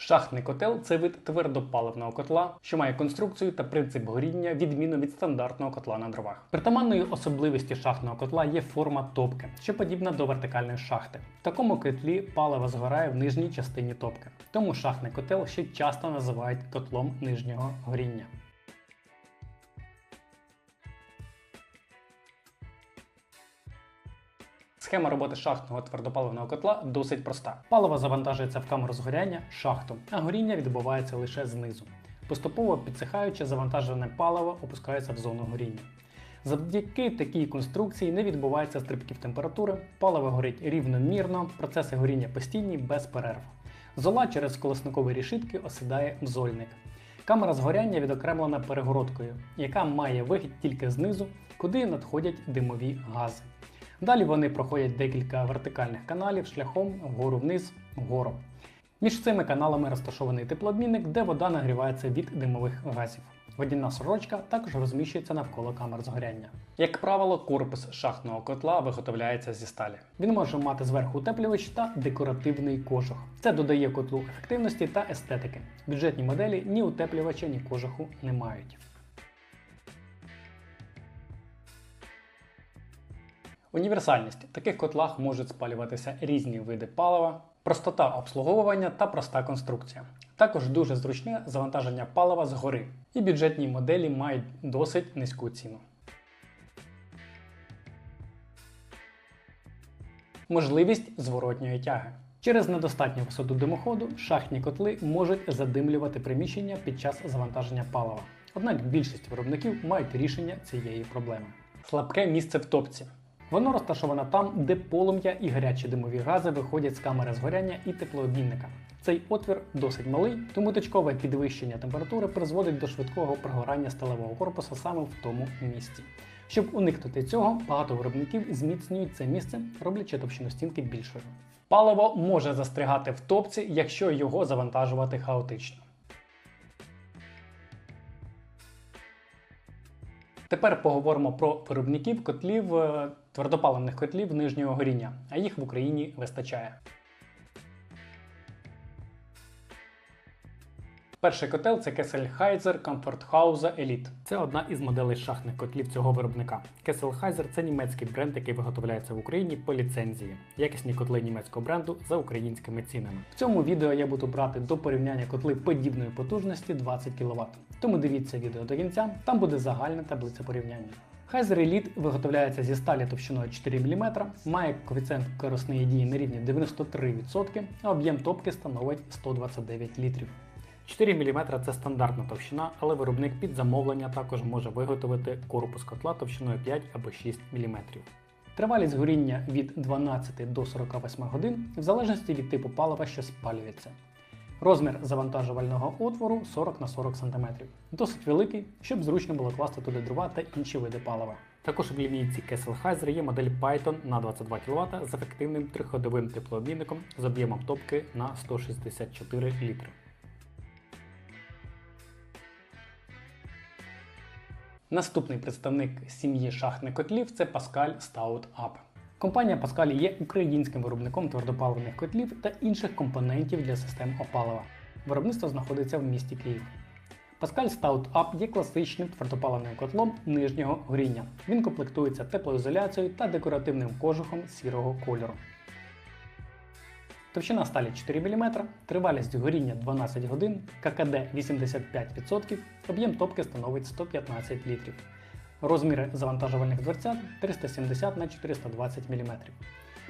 Шахтний котел це вид твердопаливного котла, що має конструкцію та принцип горіння відміну від стандартного котла на дровах. Притаманною особливістю шахтного котла є форма топки, що подібна до вертикальної шахти. В такому котлі паливо згорає в нижній частині топки. Тому шахтний котел ще часто називають котлом нижнього горіння. Схема роботи шахтного твердопаливного котла досить проста. Паливо завантажується в камеру згоряння шахту, а горіння відбувається лише знизу. Поступово підсихаючи, завантажене паливо опускається в зону горіння. Завдяки такій конструкції не відбувається стрибків температури, паливо горить рівномірно, процеси горіння постійні без перерв. Зола через колесникові рішитки осідає в зольник. Камера згоряння відокремлена перегородкою, яка має вихід тільки знизу, куди надходять димові гази. Далі вони проходять декілька вертикальних каналів шляхом вгору-вниз, вгору. Між цими каналами розташований теплообмінник, де вода нагрівається від димових газів. Водяна сорочка також розміщується навколо камер згоряння. Як правило, корпус шахтного котла виготовляється зі сталі. Він може мати зверху утеплювач та декоративний кожух. Це додає котлу ефективності та естетики. Бюджетні моделі ні утеплювача, ні кожуху не мають. Універсальність. В таких котлах можуть спалюватися різні види палива, простота обслуговування та проста конструкція. Також дуже зручне завантаження палива згори, і бюджетні моделі мають досить низьку ціну. Можливість зворотньої тяги. Через недостатню висоту димоходу шахтні котли можуть задимлювати приміщення під час завантаження палива. Однак більшість виробників мають рішення цієї проблеми. Слабке місце в топці. Воно розташоване там, де полум'я і гарячі димові гази виходять з камери згоряння і теплообмінника. Цей отвір досить малий, тому точкове підвищення температури призводить до швидкого прогорання сталевого корпусу саме в тому місці. Щоб уникнути цього, багато виробників зміцнюють це місце, роблячи товщину стінки більшою. Паливо може застрягати в топці, якщо його завантажувати хаотично. Тепер поговоримо про виробників котлів е, твердопаливних котлів нижнього горіння, а їх в Україні вистачає. Перший котел це Kesselheiser Comfort House Elite. Це одна із моделей шахтних котлів цього виробника. Kesselheiser – це німецький бренд, який виготовляється в Україні по ліцензії. Якісні котли німецького бренду за українськими цінами. В цьому відео я буду брати до порівняння котли подібної потужності 20 кВт. Тому дивіться відео до кінця, там буде загальна таблиця порівняння. Heiser Elite виготовляється зі сталі товщиною 4 мм, має коефіцієнт корисної дії на рівні 93%, а об'єм топки становить 129 літрів. 4 мм це стандартна товщина, але виробник під замовлення також може виготовити корпус котла товщиною 5 або 6 мм. Тривалість горіння від 12 до 48 годин в залежності від типу палива, що спалюється. Розмір завантажувального отвору 40 на 40 см. Досить великий, щоб зручно було класти туди дрова та інші види палива. Також в лінійці Kesselheiser є модель Python на 22 кВт з ефективним триходовим теплообмінником з об'ємом топки на 164 літри. Наступний представник сім'ї шахтних котлів це Pascal Stout Up. Компанія Pascal є українським виробником твердопаливних котлів та інших компонентів для систем опалива. Виробництво знаходиться в місті Київ. Pascal Stout Up є класичним твердопаливним котлом нижнього горіння. Він комплектується теплоізоляцією та декоративним кожухом сірого кольору. Товщина сталі 4 мм, тривалість горіння 12 годин, ККД 85%, об'єм топки становить 115 літрів. Розміри завантажувальних дверцят 370 на 420 мм.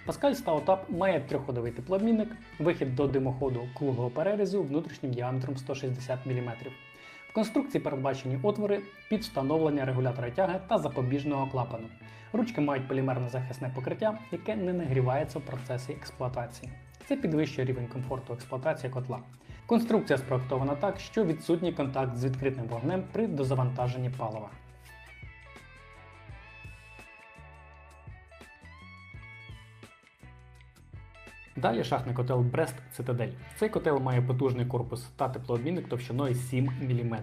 Pascal Stoutup має трьохходовий теплообмінник, вихід до димоходу круглого перерізу внутрішнім діаметром 160 мм. В конструкції передбачені отвори під встановлення регулятора тяги та запобіжного клапану. Ручки мають полімерне захисне покриття, яке не нагрівається в процесі експлуатації. Це підвищує рівень комфорту експлуатації котла. Конструкція спроектована так, що відсутній контакт з відкритим вогнем при дозавантаженні палива. Далі шахтний котел Брест Цитадель. Цей котел має потужний корпус та теплообмінник товщиною 7 мм,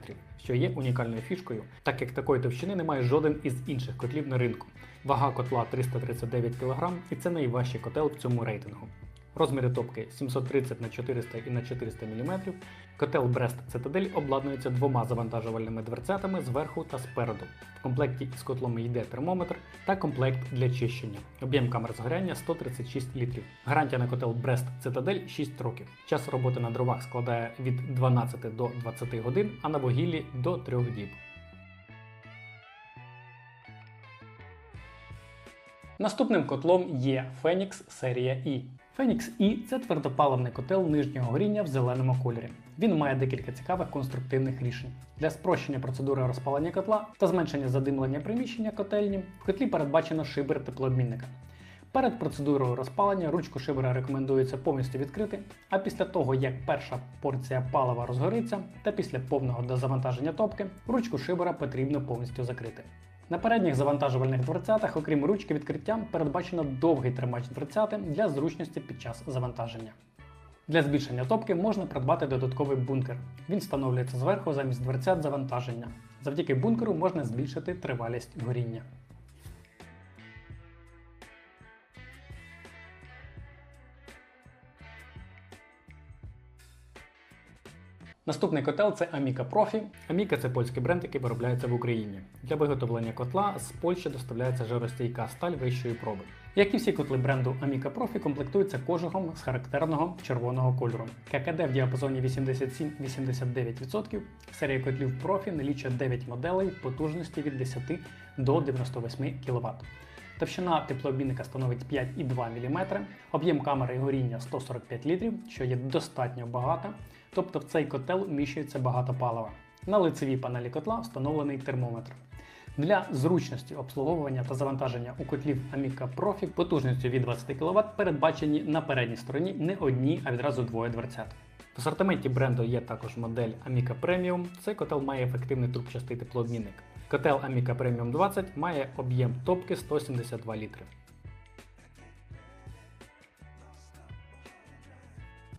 що є унікальною фішкою, так як такої товщини немає жоден із інших котлів на ринку. Вага котла 339 кг і це найважчий котел в цьому рейтингу. Розміри топки 730 на 400 і на 400 мм. Котел Брест Цитадель обладнується двома завантажувальними дверцятами зверху та спереду. В комплекті з котлом йде термометр та комплект для чищення. Об'єм камер згоряння 136 літрів. Гарантія на котел Брест Цитадель 6 років. Час роботи на дровах складає від 12 до 20 годин, а на вугіллі до 3 діб. Наступним котлом є Phoenix серія E. Phoenix E – це твердопаливний котел нижнього горіння в зеленому кольорі. Він має декілька цікавих конструктивних рішень. Для спрощення процедури розпалення котла та зменшення задимлення приміщення котельні в котлі передбачено шибер теплообмінника. Перед процедурою розпалення ручку шибера рекомендується повністю відкрити, а після того, як перша порція палива розгориться, та після повного дозавантаження топки, ручку шибера потрібно повністю закрити. На передніх завантажувальних дверцятах, окрім ручки відкриття, передбачено довгий тримач дверцяти для зручності під час завантаження. Для збільшення топки можна придбати додатковий бункер. Він встановлюється зверху замість дверцят завантаження. Завдяки бункеру можна збільшити тривалість горіння. Наступний котел це Amica Profi. Amica – це польський бренд, який виробляється в Україні. Для виготовлення котла з Польщі доставляється жаростійка сталь вищої проби. Як і всі котли бренду Amica Profi, комплектуються кожухом з характерного червоного кольору. ККД в діапазоні 87-89%. Серія котлів Profi налічує 9 моделей потужності від 10 до 98 кВт. Товщина теплообмінника становить 5,2 мм, об'єм камери горіння 145 літрів, що є достатньо багато, тобто в цей котел вміщується багато палива. На лицевій панелі котла встановлений термометр. Для зручності обслуговування та завантаження у котлів Amica Profi потужністю від 20 кВт передбачені на передній стороні не одні, а відразу двоє дверцят. В асортименті бренду є також модель Amica Premium. Цей котел має ефективний трубчастий теплообмінник. Котел Amica Premium 20 має об'єм топки 172 літри.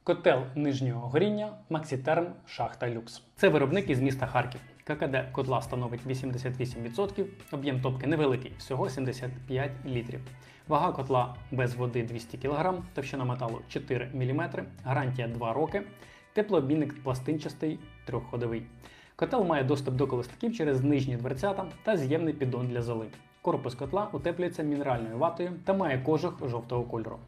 Котел нижнього горіння Maxiterm Шахта Люкс. Це виробник із міста Харків. ККД котла становить 88%, об'єм топки невеликий, всього 75 літрів. Вага котла без води 200 кг, товщина металу 4 мм, гарантія 2 роки, теплообмінник пластинчастий трьохходовий. Котел має доступ до колесників через нижні дверцята та з'ємний піддон для золи. Корпус котла утеплюється мінеральною ватою та має кожух жовтого кольору.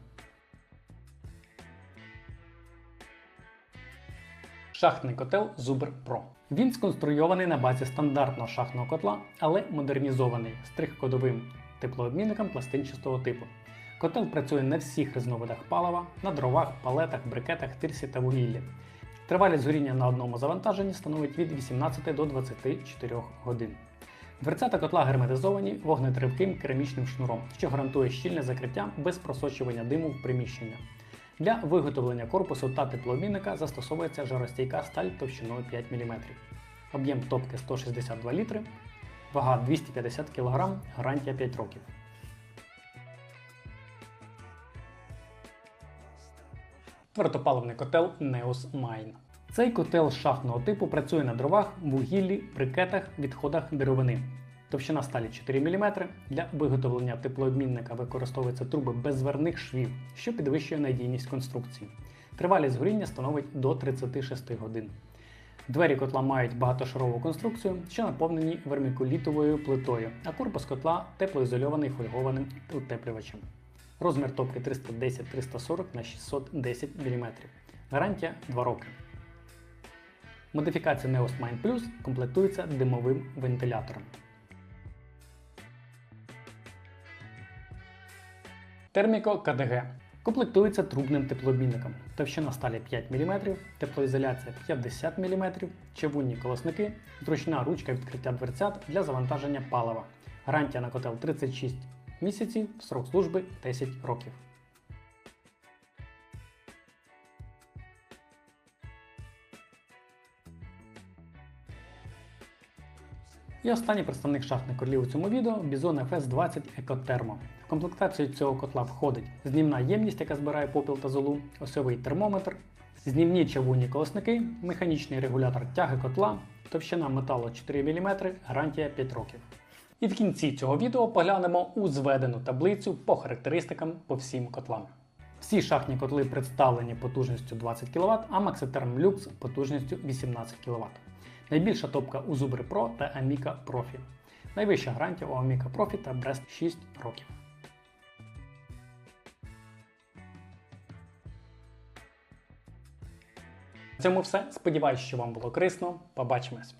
Шахтний котел Zuber Pro. Він сконструйований на базі стандартного шахтного котла, але модернізований стрих-кодовим теплообмінником пластинчастого типу. Котел працює на всіх різновидах палива, на дровах, палетах, брикетах, тирсі та вугіллі. Тривалість горіння на одному завантаженні становить від 18 до 24 годин. Дверцята котла герметизовані вогнетривким керамічним шнуром, що гарантує щільне закриття без просочування диму в приміщення. Для виготовлення корпусу та теплообмінника застосовується жаростійка сталь товщиною 5 мм. Об'єм топки 162 літри, вага 250 кг, гарантія 5 років. Твердопаливний котел Neos Mine. Цей котел шахтного типу працює на дровах, вугіллі, брикетах, відходах деревини. Товщина сталі 4 мм. Для виготовлення теплообмінника використовуються труби без зверних швів, що підвищує надійність конструкції. Тривалість горіння становить до 36 годин. Двері котла мають багатошарову конструкцію, що наповнені вермікулітовою плитою, а корпус котла теплоізольований фольгованим утеплювачем. Розмір топки 310-340 на 610 мм. Гарантія 2 роки. Модифікація Neos Mine Plus комплектується димовим вентилятором. Терміко КДГ комплектується трубним теплообмінником. Товщина сталі 5 мм, теплоізоляція 50 мм, чавунні колосники, зручна ручка відкриття дверцят для завантаження палива. Гарантія на котел 36 місяців, срок служби 10 років. І останній представник шахтних котлів у цьому відео Bizon FS20 Ecotermo. В комплектацію цього котла входить знімна ємність, яка збирає попіл та золу, осьовий термометр, знімні чавунні колосники, механічний регулятор тяги котла, товщина металу 4 мм, гарантія 5 років. І в кінці цього відео поглянемо у зведену таблицю по характеристикам по всім котлам. Всі шахтні котли представлені потужністю 20 кВт, а Maxiterm Lux потужністю 18 кВт. Найбільша топка у Zubri Pro та Amica Profi. Найвища гарантія у Amica Profi та Brest 6 років. На цьому все. Сподіваюсь, що вам було корисно. Побачимось!